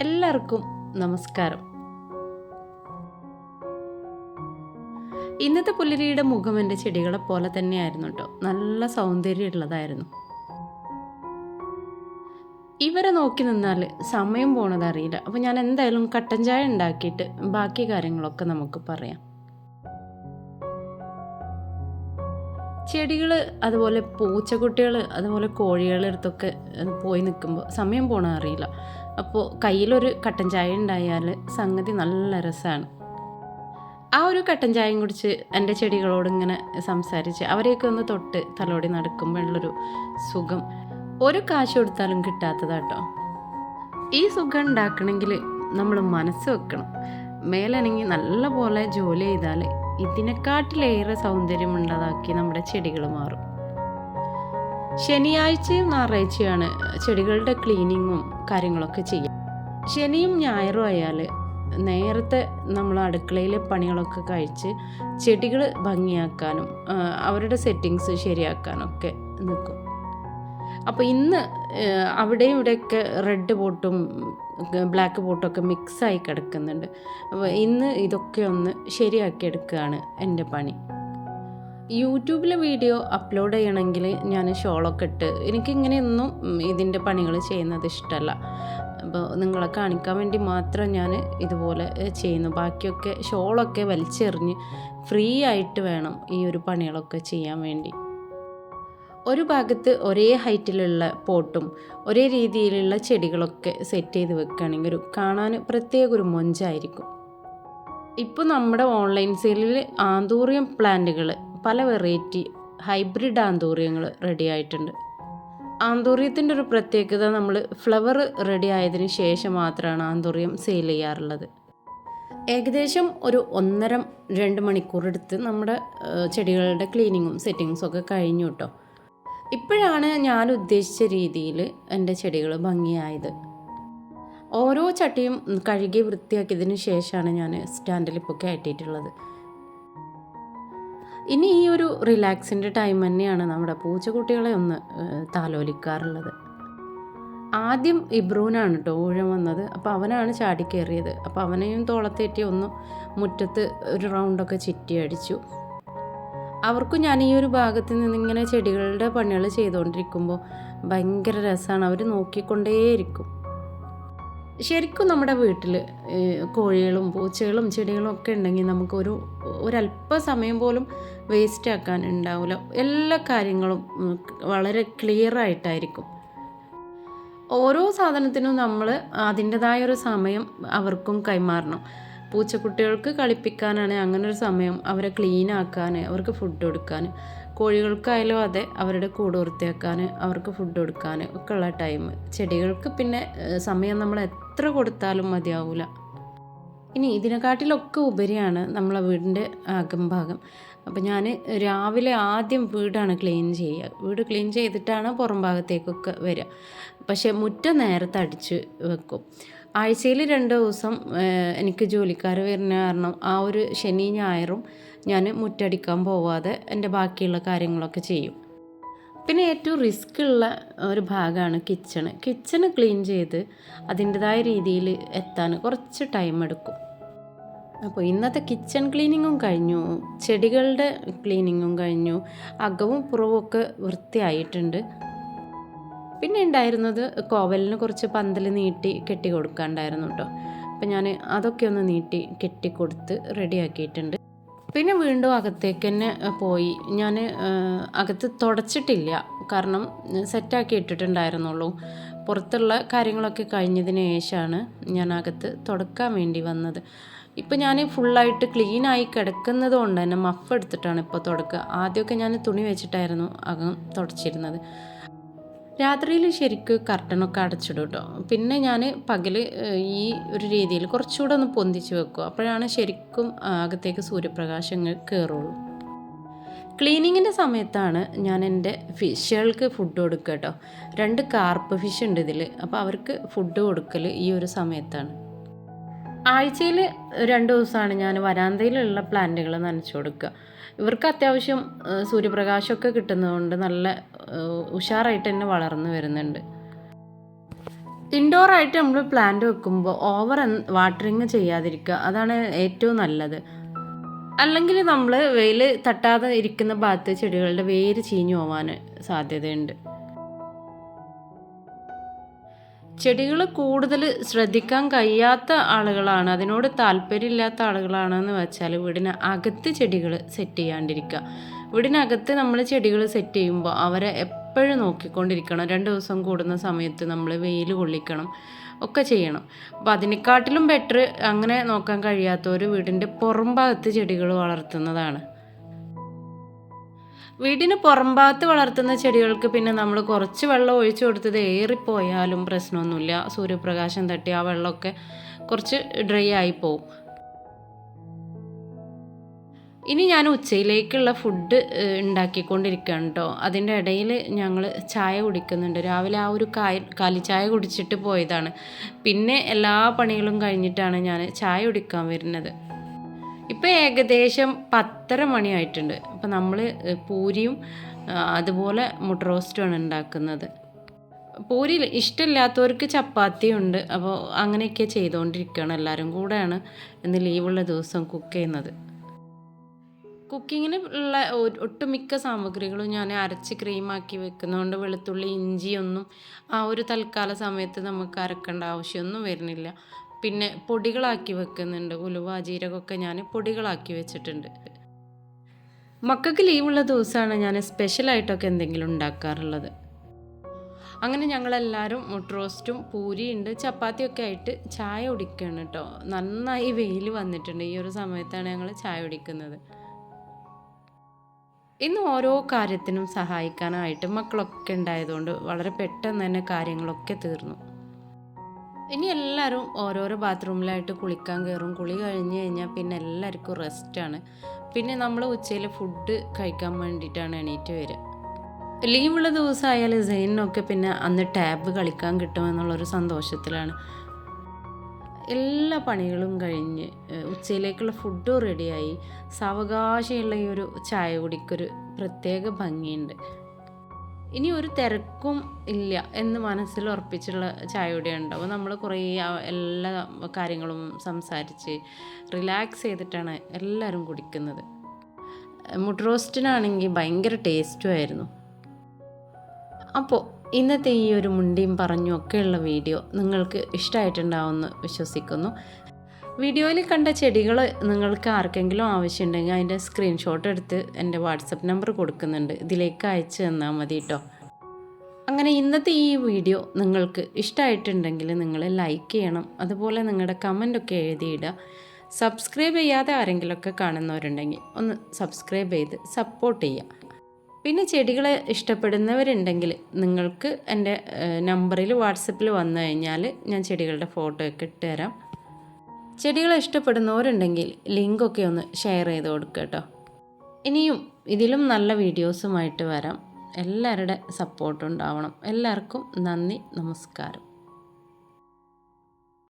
എല്ലാവർക്കും നമസ്കാരം. ഇന്നത്തെ പുല്ലരിയുടെ മുഖം എന്റെ ചെടികളെ പോലെ തന്നെയായിരുന്നു കേട്ടോ. നല്ല സൗന്ദര്യമുള്ളതായിരുന്നു. ഇവരെ നോക്കി നിന്നാൽ സമയം പോണത് അറിയില്ല അപ്പോൾ ഞാൻ എന്തായാലും കട്ടൻ ചായ ഉണ്ടാക്കിയിട്ട് ബാക്കി കാര്യങ്ങളൊക്കെ നമുക്ക് പറയാം. ചെടികൾ അതുപോലെ പൂച്ചക്കുട്ടികൾ അതുപോലെ കോഴികളുടെ അടുത്തൊക്കെ പോയി നിൽക്കുമ്പോൾ സമയം പോണ അറിയില്ല. അപ്പോൾ കയ്യിലൊരു കട്ടൻ ചായ ഉണ്ടായാൽ സംഗതി നല്ല രസമാണ് ആ ഒരു കട്ടൻ ചായയും കുടിച്ച് എന്റെ ചെടികളോട് ഇങ്ങനെ സംസാരിച്ച് അവരെയൊക്കെ ഒന്ന് തൊട്ട് തലോടി നടക്കുമ്പോഴുള്ളൊരു സുഖം. ഒരു കാശ് കൊടുത്താലും കിട്ടാത്തതാട്ടോ. ഈ സുഖം ഉണ്ടാക്കണമെങ്കിൽ നമ്മൾ മനസ്സ് വെക്കണം. മേലനങ്ങി നല്ല പോലെ ജോലി ചെയ്താൽ ഇതിനെക്കാട്ടിലേറെ സൗന്ദര്യമുള്ളതാക്കി നമ്മുടെ ചെടികൾ മാറും. ശനിയാഴ്ചയും ഞായറാഴ്ചയാണ് ചെടികളുടെ ക്ലീനിങ്ങും കാര്യങ്ങളൊക്കെ ചെയ്യുക. ശനിയും ഞായറും ആയാൽ നേരത്തെ നമ്മൾ അടുക്കളയിലെ പണികളൊക്കെ കഴിച്ച് ചെടികൾ ഭംഗിയാക്കാനും അവരുടെ സെറ്റിങ്സ് ശരിയാക്കാനൊക്കെ നിൽക്കും. അപ്പോൾ ഇന്ന് അവിടെ അവിടെയും ഇവിടെയൊക്കെ റെഡ് പോട്ടും ബ്ലാക്ക് ബോട്ടൊക്കെ ഒക്കെ മിക്സായി കിടക്കുന്നുണ്ട്. അപ്പോൾ ഇന്ന് ഇതൊക്കെ ഒന്ന് ശരിയാക്കി എടുക്കുകയാണ് എന്റെ പണി. യൂട്യൂബിൽ വീഡിയോ അപ്ലോഡ് ചെയ്യണമെങ്കിൽ ഞാൻ ഷോളൊക്കെ ഇട്ട് എനിക്കിങ്ങനെയൊന്നും ഇതിന്റെ പണികൾ ചെയ്യുന്നത് ഇഷ്ടമല്ല. അപ്പോൾ നിങ്ങളെ കാണിക്കാൻ വേണ്ടി മാത്രം ഞാൻ ഇതുപോലെ ചെയ്യുന്നു. ബാക്കിയൊക്കെ ഷോളൊക്കെ വലിച്ചെറിഞ്ഞ് ഫ്രീ ആയിട്ട് വേണം ഈ ഒരു പണികളൊക്കെ ചെയ്യാൻ വേണ്ടി. ഒരു ഭാഗത്ത് ഒരേ ഹൈറ്റിലുള്ള പോട്ടും ഒരേ രീതിയിലുള്ള ചെടികളൊക്കെ സെറ്റ് ചെയ്ത് വെക്കുകയാണെങ്കിൽ ഒരു കാണാൻ പ്രത്യേക ഒരു മൊഞ്ചായിരിക്കും. ഇപ്പോൾ നമ്മുടെ ഓൺലൈൻ സെയിലിൽ ആന്തൂറിയം പ്ലാന്റുകൾ പല വെറൈറ്റി ഹൈബ്രിഡ് ആന്തൂറിയങ്ങൾ റെഡി ആയിട്ടുണ്ട്. ആന്തൂറിയത്തിന്റെ ഒരു പ്രത്യേകത നമ്മൾ ഫ്ലവർ റെഡി ആയതിനു ശേഷം മാത്രമാണ് ആന്തൂറിയം സെയിൽ ചെയ്യാറുള്ളത്. ഏകദേശം ഒരു ഒന്നര രണ്ട് മണിക്കൂർ എടുത്ത് നമ്മുടെ ചെടികളുടെ ക്ലീനിങ്ങും സെറ്റിങ്സും ഒക്കെ കഴിഞ്ഞു കേട്ടോ. ഇപ്പോഴാണ് ഞാൻ ഉദ്ദേശിച്ച രീതിയിൽ എന്റെ ചെടികൾ ഭംഗിയായത്. ഓരോ ചട്ടിയും കഴുകി വൃത്തിയാക്കിയതിന് ശേഷമാണ് ഞാൻ സ്റ്റാൻഡിൽ ഇപ്പോൾ കയറ്റിയിട്ടുള്ളത്. ഇനി ഈ ഒരു റിലാക്സിന്റെ ടൈം തന്നെയാണ് നമ്മുടെ പൂച്ചക്കുട്ടികളെ ഒന്ന് താലോലിക്കാറുള്ളത്. ആദ്യം ഇബ്രൂനാണ് കേട്ടോ ഊഴം വന്നത്. അപ്പോൾ അവനാണ് ചാടി കയറിയത്. അപ്പോൾ അവനെയും തോളത്തേറ്റി ഒന്ന് മുറ്റത്ത് ഒരു റൗണ്ടൊക്കെ ചിറ്റി അടിച്ചു. അവർക്കും ഞാൻ ഈ ഒരു ഭാഗത്ത് നിന്ന് ഇങ്ങനെ ചെടികളുടെ പണികൾ ചെയ്തുകൊണ്ടിരിക്കുമ്പോൾ ഭയങ്കര രസമാണ്. അവർ നോക്കിക്കൊണ്ടേയിരിക്കും. ശരിക്കും നമ്മുടെ വീട്ടിൽ കോഴികളും പൂച്ചകളും ചെടികളും ഒക്കെ ഉണ്ടെങ്കിൽ നമുക്കൊരു ഒരല്പസമയം പോലും വേസ്റ്റ് ആക്കാൻ ഉണ്ടാവില്ല എല്ലാ കാര്യങ്ങളും വളരെ ക്ലിയർ ആയിട്ടായിരിക്കും. ഓരോ സാധനത്തിനും നമ്മൾ അതിന്റെതായ ഒരു സമയം അവർക്കും കൈമാറണം. പൂച്ചക്കുട്ടികൾക്ക് കളിപ്പിക്കാനാണ് അങ്ങനെ ഒരു സമയം. അവരെ ക്ലീൻ ആക്കാൻ അവർക്ക് ഫുഡ് കൊടുക്കാൻ കോഴികൾക്കായാലും അതെ അവരുടെ കൂട് വൃത്തിയാക്കാൻ അവർക്ക് ഫുഡ് കൊടുക്കാൻ ഒക്കെ ഉള്ള ടൈം ചെടികൾക്ക് പിന്നെ സമയം നമ്മൾ എത്ര കൊടുത്താലും മതിയാവില്ല ഇനി ഇതിനെക്കാട്ടിലൊക്കെ ഉപരിയാണ് നമ്മളെ വീടിന്റെ അകംഭാഗം അപ്പോൾ ഞാൻ രാവിലെ ആദ്യം വീടാണ് ക്ലീൻ ചെയ്യുക. വീട് ക്ലീൻ ചെയ്തിട്ടാണ് പുറം ഭാഗത്തേക്കൊക്കെ വരിക. പക്ഷേ മുറ്റം നേരത്തെ അടിച്ച് വെക്കും. ആഴ്ചയിൽ രണ്ട് ദിവസം എനിക്ക് ജോലിക്കാർ വരുന്ന കാരണം ആ ഒരു ശനി ഞായറും ഞാൻ മുറ്റടിക്കാൻ പോവാതെ എന്റെ ബാക്കിയുള്ള കാര്യങ്ങളൊക്കെ ചെയ്യും. പിന്നെ ഏറ്റവും റിസ്ക് ഉള്ള ഒരു ഭാഗമാണ് കിച്ചണ് കിച്ചണ് ക്ലീൻ ചെയ്ത് അതിന്റെതായ രീതിയിൽ എത്താൻ കുറച്ച് ടൈം എടുക്കും. അപ്പോൾ ഇന്നത്തെ കിച്ചൺ ക്ലീനിങ്ങും കഴിഞ്ഞു ചെടികളുടെ ക്ലീനിങ്ങും കഴിഞ്ഞു അകവും പുറവും ഒക്കെ വൃത്തിയായിട്ടുണ്ട്. പിന്നെ ഉണ്ടായിരുന്നത് കോവലിന് കുറച്ച് പന്തൽ നീട്ടി കെട്ടി കൊടുക്കാണ്ടായിരുന്നു കേട്ടോ അപ്പം ഞാൻ അതൊക്കെ ഒന്ന് നീട്ടി കെട്ടി കെട്ടിക്കൊടുത്ത് റെഡിയാക്കിയിട്ടുണ്ട്. പിന്നെ വീണ്ടും അകത്തേക്ക് തന്നെ പോയി. ഞാൻ അകത്ത് തുടച്ചിട്ടില്ല. കാരണം സെറ്റാക്കി ഇട്ടിട്ടുണ്ടായിരുന്നുള്ളൂ. പുറത്തുള്ള കാര്യങ്ങളൊക്കെ കഴിഞ്ഞതിന് ശേഷമാണ് ഞാൻ അകത്ത് തുടക്കാൻ വേണ്ടി വന്നത്. ഇപ്പം ഞാൻ ഫുള്ളായിട്ട് ക്ലീനായി കിടക്കുന്നത് കൊണ്ട് തന്നെ മഫ് എടുത്തിട്ടാണ് ഇപ്പോൾ തുടക്കുക. ആദ്യമൊക്കെ ഞാൻ തുണി വെച്ചിട്ടായിരുന്നു അകം തുടച്ചിരുന്നത്. രാത്രിയിൽ ശരിക്കും കർട്ടനൊക്കെ അടച്ചിടും കേട്ടോ പിന്നെ ഞാൻ പകൽ ഈ ഒരു രീതിയിൽ കുറച്ചുകൂടെ ഒന്ന് പൊന്തിച്ച് വെക്കും. അപ്പോഴാണ് ശരിക്കും അകത്തേക്ക് സൂര്യപ്രകാശങ്ങൾ കയറുള്ളൂ ക്ലീനിങ്ങിന്റെ സമയത്താണ് ഞാൻ എന്റെ ഫിഷുകൾക്ക് ഫുഡ് കൊടുക്കുക കേട്ടോ രണ്ട് കാർപ്പ് ഫിഷ് ഉണ്ട് ഇതിൽ അപ്പോൾ അവർക്ക് ഫുഡ് കൊടുക്കൽ ഈ ഒരു സമയത്താണ്. ആഴ്ചയിൽ രണ്ട് ദിവസമാണ് ഞാൻ വരാന്തയിലുള്ള പ്ലാന്റുകൾ നനച്ചു കൊടുക്കുക. ഇവർക്ക് അത്യാവശ്യം സൂര്യപ്രകാശമൊക്കെ കിട്ടുന്നതുകൊണ്ട് നല്ല ഉഷാറായിട്ട് തന്നെ വളർന്നു വരുന്നുണ്ട്. ഇൻഡോർ ആയിട്ട് നമ്മൾ പ്ലാന്റ് വെക്കുമ്പോൾ ഓവർ വാട്ടറിങ് ചെയ്യാതിരിക്കുക അതാണ് ഏറ്റവും നല്ലത്. അല്ലെങ്കിൽ നമ്മൾ വെയിൽ തട്ടാതെ ഇരിക്കുന്ന ഭാഗത്ത് ചെടികളുടെ വേര് ചീഞ്ഞു പോവാൻ സാധ്യതയുണ്ട്. ചെടികൾ കൂടുതൽ ശ്രദ്ധിക്കാൻ കഴിയാത്ത ആളുകളാണ് അതിനോട് താല്പര്യമില്ലാത്ത ആളുകളാണെന്ന് വെച്ചാൽ വീടിന് അകത്ത് ചെടികൾ സെറ്റ് ചെയ്യാണ്ടിരിക്കുക. വീടിനകത്ത് നമ്മൾ ചെടികൾ സെറ്റ് ചെയ്യുമ്പോൾ അവരെ എപ്പോഴും നോക്കിക്കൊണ്ടിരിക്കണം. രണ്ട് ദിവസം കൂടുന്ന സമയത്ത് നമ്മൾ വെയിൽ കൊള്ളിക്കണം. ഒക്കെ ചെയ്യണം. അപ്പോൾ അതിനെക്കാട്ടിലും ബെറ്റർ അങ്ങനെ നോക്കാൻ കഴിയാത്തവർ വീടിന്റെ പുറം ഭാഗത്ത് ചെടികൾ വളർത്തുന്നതാണ്. വീടിന് പുറംഭാഗത്ത് വളർത്തുന്ന ചെടികൾക്ക് പിന്നെ നമ്മൾ കുറച്ച് വെള്ളം ഒഴിച്ചു കൊടുത്തത് ഏറിപ്പോയാലും പ്രശ്നമൊന്നുമില്ല. സൂര്യപ്രകാശം തട്ടി ആ വെള്ളമൊക്കെ കുറച്ച് ഡ്രൈ ആയി പോവും. ഇനി ഞാൻ ഉച്ചയിലേക്കുള്ള ഫുഡ് ഉണ്ടാക്കിക്കൊണ്ടിരിക്കുകയാണ് കേട്ടോ അതിന്റെ ഇടയിൽ ഞങ്ങൾ ചായ കുടിക്കുന്നുണ്ട്. രാവിലെ ആ ഒരു കായ കാലിച്ചായ കുടിച്ചിട്ട് പോയതാണ്. പിന്നെ എല്ലാ പണികളും കഴിഞ്ഞിട്ടാണ് ഞാൻ ചായ കുടിക്കാൻ വരുന്നത്. ഇപ്പോൾ ഏകദേശം പത്തര മണിയായിട്ടുണ്ട്. അപ്പോൾ നമ്മൾ പൂരിയും അതുപോലെ മുട്ട റോസ്റ്റുമാണ് ഉണ്ടാക്കുന്നത്. പൂരി ഇഷ്ടമില്ലാത്തവർക്ക് ചപ്പാത്തി ഉണ്ട് അപ്പോൾ അങ്ങനെയൊക്കെ ചെയ്തുകൊണ്ടിരിക്കുകയാണ്. എല്ലാവരും കൂടെയാണ് ഇന്ന് ലീവുള്ള ദിവസം കുക്ക് ചെയ്യുന്നത്. കുക്കിങ്ങിന് ഉള്ള ഒട്ടുമിക്ക സാമഗ്രികളും ഞാൻ അരച്ച് ക്രീമാക്കി വെക്കുന്നതുകൊണ്ട് വെളുത്തുള്ളി ഇഞ്ചിയൊന്നും ആ ഒരു തൽക്കാല സമയത്ത് നമുക്ക് അരക്കേണ്ട ആവശ്യമൊന്നും വരുന്നില്ല. പിന്നെ പൊടികളാക്കി വെക്കുന്നുണ്ട്. ഉലുവ ജീരകമൊക്കെ ഞാൻ പൊടികളാക്കി വെച്ചിട്ടുണ്ട്. മക്കൾക്ക് ലീവുള്ള ദിവസമാണ് ഞാൻ സ്പെഷ്യലായിട്ടൊക്കെ എന്തെങ്കിലും ഉണ്ടാക്കാറുള്ളത്. അങ്ങനെ ഞങ്ങളെല്ലാവരും മുട്ട റോസ്റ്റും പൂരിയുണ്ട് ചപ്പാത്തിയൊക്കെ ആയിട്ട് ചായ കുടിക്കുകയാണ് കേട്ടോ നന്നായി വെയിൽ വന്നിട്ടുണ്ട്. ഈ ഒരു സമയത്താണ് ഞങ്ങൾ ചായ കുടിക്കുന്നത്. ഇന്ന് ഓരോ കാര്യത്തിനും സഹായിക്കാനായിട്ട് മക്കളൊക്കെ ഉണ്ടായതുകൊണ്ട് വളരെ പെട്ടെന്ന് തന്നെ കാര്യങ്ങളൊക്കെ തീർന്നു. ഇനി എല്ലാവരും ഓരോരോ ബാത്റൂമിലായിട്ട് കുളിക്കാൻ കയറും. കുളി കഴിഞ്ഞ് കഴിഞ്ഞാൽ പിന്നെ എല്ലാവർക്കും റെസ്റ്റാണ് പിന്നെ നമ്മൾ ഉച്ചയിൽ ഫുഡ് കഴിക്കാൻ വേണ്ടിയിട്ടാണ് എണീറ്റ് വരിക. ലീവുള്ള ദിവസമായാൽ സെയിനൊക്കെ പിന്നെ അന്ന് ടാബ് കളിക്കാൻ കിട്ടുമെന്നുള്ളൊരു സന്തോഷത്തിലാണ്. എല്ലാ പണികളും കഴിഞ്ഞ് ഉച്ചയിലേക്കുള്ള ഫുഡും റെഡിയായി. സാവകാശമുള്ള ഈ ഒരു ചായ കുടിക്കൊരു പ്രത്യേക ഭംഗിയുണ്ട്. ഇനി ഒരു തിരക്കും ഇല്ല എന്ന് മനസ്സിൽ ഉറപ്പിച്ചുള്ള ചായ കുടി ഉണ്ടാവും നമ്മൾ കുറേ എല്ലാ കാര്യങ്ങളും സംസാരിച്ച് റിലാക്സ് ചെയ്തിട്ടാണ് എല്ലാവരും കുടിക്കുന്നത്. മുട്ട റോസ്റ്റിനാണെങ്കിൽ ഭയങ്കര ടേസ്റ്റും ആയിരുന്നു. അപ്പോൾ ഇന്നത്തെ ഈ ഒരു മുണ്ടിയും പറഞ്ഞും ഒക്കെയുള്ള വീഡിയോ നിങ്ങൾക്ക് ഇഷ്ടമായിട്ടുണ്ടാവുമെന്ന് വിശ്വസിക്കുന്നു. വീഡിയോയിൽ കണ്ട ചെടികൾ നിങ്ങൾക്ക് ആർക്കെങ്കിലും ആവശ്യമുണ്ടെങ്കിൽ അതിന്റെ സ്ക്രീൻഷോട്ട് എടുത്ത് എന്റെ വാട്സപ്പ് നമ്പർ കൊടുക്കുന്നുണ്ട്. ഇതിലേക്ക് അയച്ചു തന്നാൽ മതി കേട്ടോ അങ്ങനെ ഇന്നത്തെ ഈ വീഡിയോ നിങ്ങൾക്ക് ഇഷ്ടമായിട്ടുണ്ടെങ്കിൽ നിങ്ങൾ ലൈക്ക് ചെയ്യണം. അതുപോലെ നിങ്ങളുടെ കമന്റൊക്കെ എഴുതിയിടുക. സബ്സ്ക്രൈബ് ചെയ്യാതെ ആരെങ്കിലുമൊക്കെ കാണുന്നവരുണ്ടെങ്കിൽ ഒന്ന് സബ്സ്ക്രൈബ് ചെയ്ത് സപ്പോർട്ട് ചെയ്യുക. പിന്നെ ചെടികളെ ഇഷ്ടപ്പെടുന്നവരുണ്ടെങ്കിൽ നിങ്ങൾക്ക് എന്റെ നമ്പറിൽ വാട്സപ്പിൽ വന്നു കഴിഞ്ഞാൽ ഞാൻ ചെടികളുടെ ഫോട്ടോ ഒക്കെ ഇട്ട് തരാം. ചെടികളെ ഇഷ്ടപ്പെടുന്നവരുണ്ടെങ്കിൽ ലിങ്കൊക്കെ ഒന്ന് ഷെയർ ചെയ്ത് കൊടുക്കുക കേട്ടോ. ഇനിയും ഇതിലും നല്ല വീഡിയോസുമായിട്ട് വരാം. എല്ലാവരുടെ സപ്പോർട്ടുണ്ടാവണം എല്ലാവർക്കും നന്ദി നമസ്കാരം.